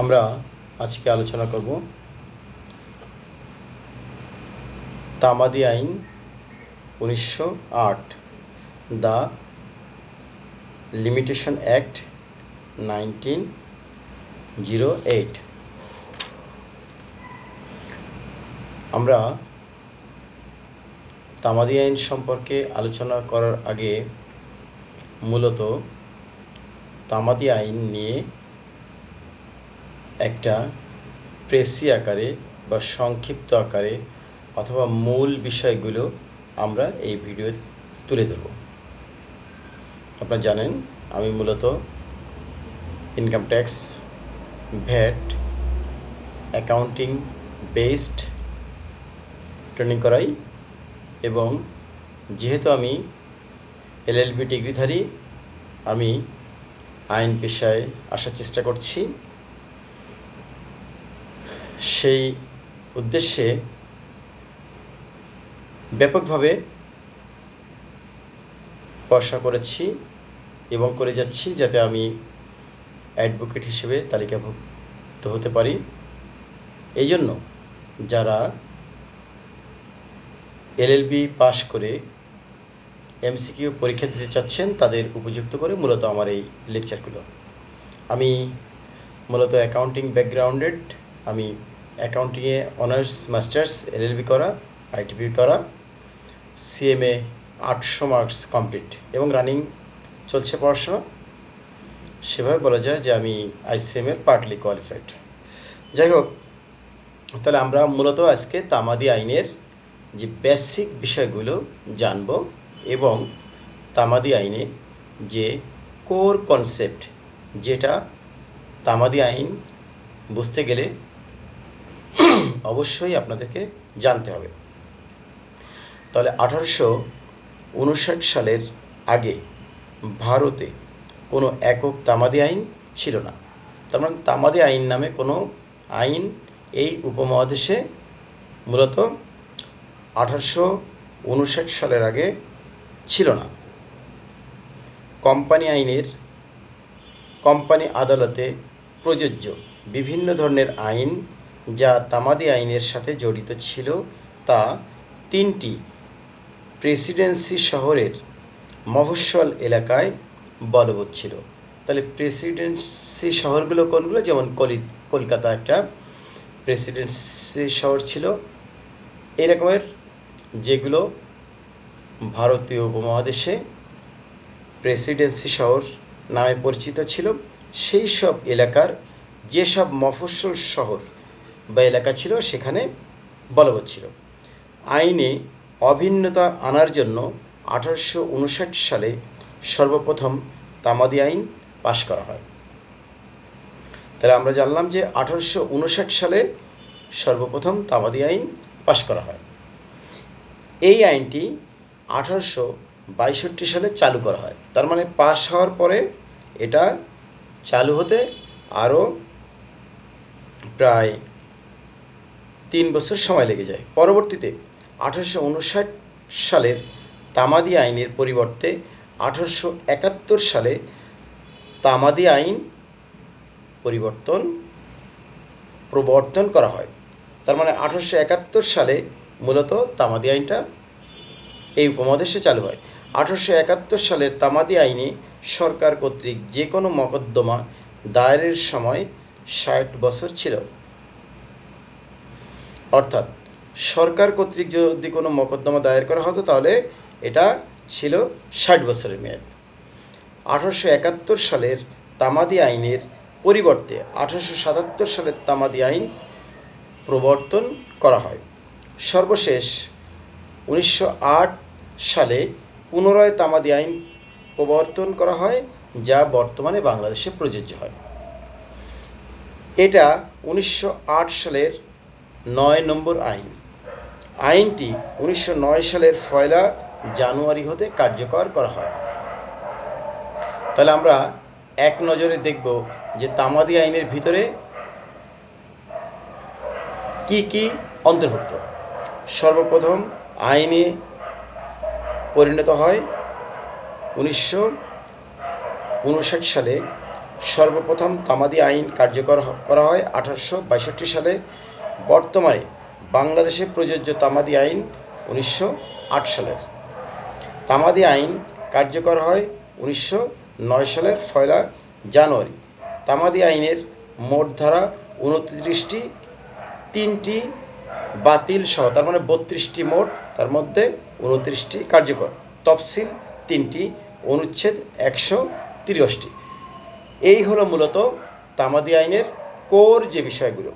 আমরা আজকে আলোচনা করব তামাদি আইন উনিশশো আট, the limitation act nineteen zero eight. আমরা তামাদি আইন সম্পর্কে আলোচনা করার আগে মূলত তামাদি আইন নিয়ে একটা প্রেসি আকারে বা সংক্ষিপ্ত আকারে অথবা মূল বিষয়গুলো আমরা এই ভিডিওতে তুলে ধরব। আপনারা জানেন, আমি মূলত income tax VAT accounting based training করাই এবং যেহেতু আমি এলএলবি ডিগ্রিধারী আমি আইন পেশায় আসার চেষ্টা করছি। সেই উদ্দেশ্যে ব্যাপকভাবে পড়াশোনা করেছি এবং করে যাচ্ছি যাতে আমি অ্যাডভোকেট হিসেবে তালিকাভুক্ত হতে পারি। এই জন্য যারা এলএলবি পাশ করে এমসিকিউ পরীক্ষা দিতে চাচ্ছেন, তাদের উপযুক্ত করে মূলত আমার এই লেকচারগুলো আমি মূলত অ্যাকাউন্টিং ব্যাকগ্রাউন্ডেড আমি অ্যাকাউন্টিংয়ে অনার্স মাস্টার্স এলএলবি করা আইটিপি করা সিএমএ আটশো মার্কস কমপ্লিট এবং রানিং চলছে পড়াশোনা। সেভাবে বলা যায় যে আমি আইসিএমের পার্টলি কোয়ালিফাইড যাই হোক, তাহলে আমরা মূলত আজকে তামাদি আইনের যে বেসিক বিষয়গুলো জানব এবং তামাদি আইনে যে কোর কনসেপ্ট যেটা তামাদি আইন বুঝতে গেলে অবশ্যই আপনাদেরকে জানতে হবে। তাহলে আঠারোশো উনষাট সালের আগে ভারতে কোনো একক তামাদি আইন ছিল না। তার মানে তামাদি আইন নামে কোনো আইন এই উপমহাদেশে মূলত আঠারোশো উনষাট সালের আগে ছিল না। কোম্পানি আইনের কোম্পানি আদালতে প্রযোজ্য বিভিন্ন ধরনের আইন যা তামাদি আইনের সাথে জড়িত ছিল তা তিনটি প্রেসিডেন্সি শহরের মফস্বল এলাকায় বলবৎ ছিল। তাহলে প্রেসিডেন্সি শহরগুলো কোনগুলো? যেমন কলি, কলকাতা একটা প্রেসিডেন্সি শহর ছিল। এরকমের যেগুলো ভারতীয় উপমহাদেশে প্রেসিডেন্সি শহর নামে পরিচিত ছিল। সেই সব এলাকার যেসব মফস্বল শহর বা এলাকা ছিল, সেখানে বলবৎ ছিল। আইনে অভিন্নতা আনার জন্য আঠারোশো উনষাট সালে সর্বপ্রথম তামাদি আইন পাশ করা হয়। তাহলে আমরা জানলাম যে আঠারোশো উনষাট সালে সর্বপ্রথম তামাদি আইন পাশ করা হয়। এই আইনটি আঠারোশো বাইষট্টি সালে চালু করা হয়। তার মানে পাশ হওয়ার পরে এটা চালু হতে আরও প্রায় তিন বছর সময় লেগে যায়। পরবর্তীতে আঠারোশো উনষাট সালের তামাদি আইনের পরিবর্তে আঠারোশো একাত্তর সালে তামাদি আইন পরিবর্তন প্রবর্তন করা হয়। তার মানে আঠারোশো একাত্তর সালে মূলত তামাদি আইনটা এই উপমহাদেশে চালু হয়। আঠারোশো একাত্তর সালের তামাদি আইনে সরকার কর্তৃক যে কোনো মকদ্দমা দায়েরের সময় ষাট বছর ছিল। অর্থাৎ সরকার কর্তৃক যদি কোনো মকদ্দমা দায়ের করা হতো, তাহলে এটা ছিল ষাট বছরের মেয়াদ। আঠারোশো একাত্তর সালের তামাদি আইনের পরিবর্তে আঠারোশো সাতাত্তর সালের তামাদি আইন প্রবর্তন করা হয়। সর্বশেষ উনিশশো আট সালে পুনরায় তামাদি আইন প্রবর্তন করা হয়, যা বর্তমানে বাংলাদেশে প্রযোজ্য হয়। এটা উনিশশো আট সালের নয় নম্বর আইন। আইনটি উনিশশো নয় সালের পয়লা জানুয়ারি হতে কার্যকর করা হয়। তাহলে আমরা এক নজরে দেখব যে তামাদি আইনের ভিতরে কি কি অন্তর্ভুক্ত। সর্বপ্রথম আইনে পরিণত হয় উনিশশো উনষাট সালে সর্বপ্রথম তামাদি আইন কার্যকর করা হয় আঠারোশো সালে। বর্তমানে বাংলাদেশে প্রযোজ্য তামাদি আইন উনিশশো আট সালের। তামাদি আইন কার্যকর হয় উনিশশো নয় সালের পয়লা জানুয়ারি। তামাদি আইনের মোট ধারা উনত্রিশটি, তিনটি বাতিল সহ, তার মানে বত্রিশটি মোট, তার মধ্যে উনত্রিশটি কার্যকর। তফসিল তিনটি, অনুচ্ছেদ একশো তিরশটি। এই হলো মূলত তামাদি আইনের কোর যে বিষয়গুলো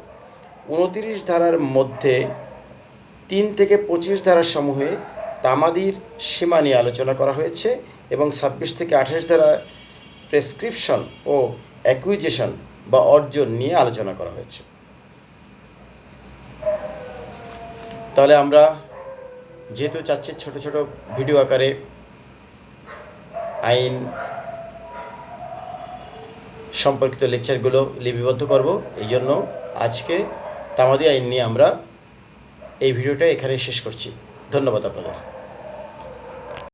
উনতিরিশ ধারার মধ্যে তিন থেকে পঁচিশ ধারা সমূহে তামাদির সীমা নিয়ে আলোচনা করা হয়েছে এবং ছাব্বিশ থেকে আঠাশ ধারা প্রেসক্রিপশন ও অ্যাকুইজেশন বা অর্জন নিয়ে আলোচনা করা হয়েছে। তাহলে আমরা যেহেতু চাচ্ছি ছোট ছোট ভিডিও আকারে আইন সম্পর্কিত লেকচারগুলো লিপিবদ্ধ করব, এই জন্য আজকে তামাদি আইন নিয়ে আমরা এই ভিডিওটা এখানে শেষ করছি। ধন্যবাদ আপনাদের।